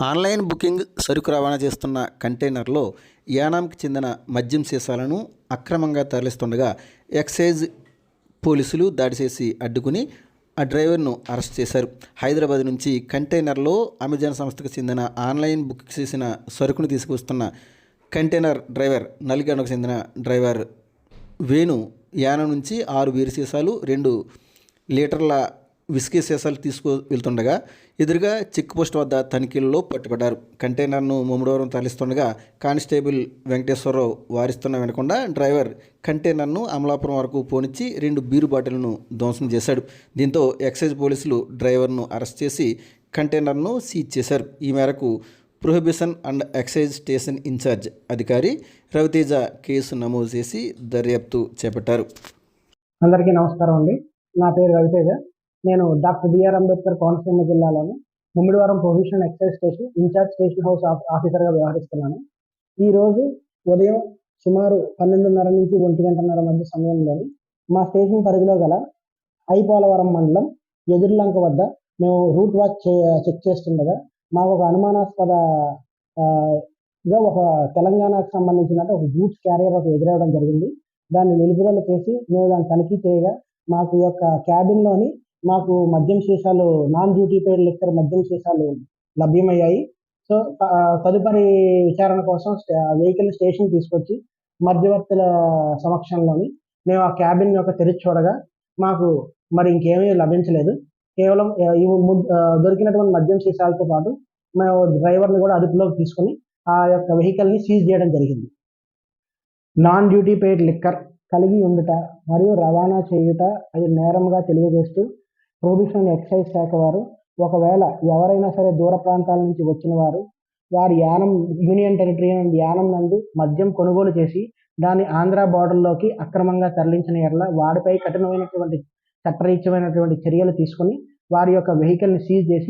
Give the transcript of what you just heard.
Online booking సరుకు రవాణా చేస్తున్న కంటైనర్లో యానాంకి చెందిన మద్యం సీసాలను అక్రమంగా తరలిస్తుండగా ఎక్సైజ్ పోలీసులు దాడి చేసి అడ్డుకుని ఆ డ్రైవర్ను అరెస్ట్ చేశారు. హైదరాబాద్ నుంచి కంటైనర్లో అమెజాన్ సంస్థకు చెందిన ఆన్లైన్ బుక్ చేసిన సరుకును తీసుకువస్తున్న కంటైనర్ డ్రైవర్ నల్గొండకు చెందిన డ్రైవర్ వేణు యానం నుంచి ఆరు వీరు సీసాలు రెండు లీటర్ల విస్కీ సీసాలు తీసుకు వెళ్తుండగా ఎదురుగా చెక్ పోస్ట్ వద్ద తనిఖీల్లో పట్టుబడ్డారు. కంటైనర్ను ముమ్మడవరం తరలిస్తుండగా కానిస్టేబుల్ వెంకటేశ్వరరావు వారిస్తున్న వినకుండా డ్రైవర్ కంటైనర్ను అమలాపురం వరకు పోనిచ్చి రెండు బీరు బాటిల్ను ధ్వంసం చేశాడు. దీంతో ఎక్సైజ్ పోలీసులు డ్రైవర్ను అరెస్ట్ చేసి కంటైనర్ను సీజ్ చేశారు. ఈ మేరకు prohibition and excise station incharge అధికారి రవితేజ కేసు నమోదు చేసి దర్యాప్తు చేపట్టారు. అందరికీ నమస్కారం అండి. నా పేరు రవితేజ. నేను డాక్టర్ బిఆర్ అంబేద్కర్ కోనసీమ జిల్లాలోని Mummidivaram professional excise station incharge station house of- ఆఫీసర్గా వ్యవహరిస్తున్నాను. ఈరోజు ఉదయం సుమారు పన్నెండున్నర నుంచి ఒంటి గంటన్నర మధ్య సమయంలోని మా స్టేషన్ పరిధిలో గల ఐపోలవరం మండలం ఎదురులంక వద్ద మేము రూట్ వాచ్ చెక్ చేస్తుండగా మాకు ఒక అనుమానాస్పద గా ఒక తెలంగాణకు సంబంధించినట్టు ఒక గూడ్స్ క్యారియర్ ఒక ఎదురవడం జరిగింది. దాన్ని నిలుపుదల చేసి మేము దాన్ని తనిఖీ చేయగా మాకు యొక్క క్యాబిన్లోని మాకు మద్యం సీసాలు నాన్ డ్యూటీ పెయిడ్ లిక్కర్ మద్యం సీసాలు లభ్యమయ్యాయి. సో తదుపరి విచారణ కోసం వెహికల్ స్టేషన్ తీసుకొచ్చి మధ్యవర్తుల సమక్షంలోని మేము ఆ క్యాబిన్ యొక్క తెరిచి చూడగా మాకు మరి ఇంకేమీ లభించలేదు. కేవలం ఆ, దొరికినటువంటి మద్యం సీసాలతో పాటు మేము డ్రైవర్ని కూడా అదుపులోకి తీసుకుని ఆ యొక్క వెహికల్ని సీజ్ చేయడం జరిగింది. నాన్ డ్యూటీ పెయిడ్ లిక్కర్ కలిగి ఉండుట మరియు రవాణా చేయుట అది నేరంగా తెలియజేస్తూ ప్రొబిషన్ ఎక్సైజ్ శాఖ వారు ఒకవేళ ఎవరైనా సరే దూర ప్రాంతాల నుంచి వచ్చిన వారు వారి యానం యూనియన్ టెరిటరీ నుండి యానం నందు మద్యం కొనుగోలు చేసి దాన్ని ఆంధ్ర బార్డర్లోకి అక్రమంగా తరలించిన ఎడల వారిపై కఠినమైనటువంటి చట్టరీత్యమైనటువంటి చర్యలు తీసుకుని వారి యొక్క వెహికల్ని సీజ్ చేసి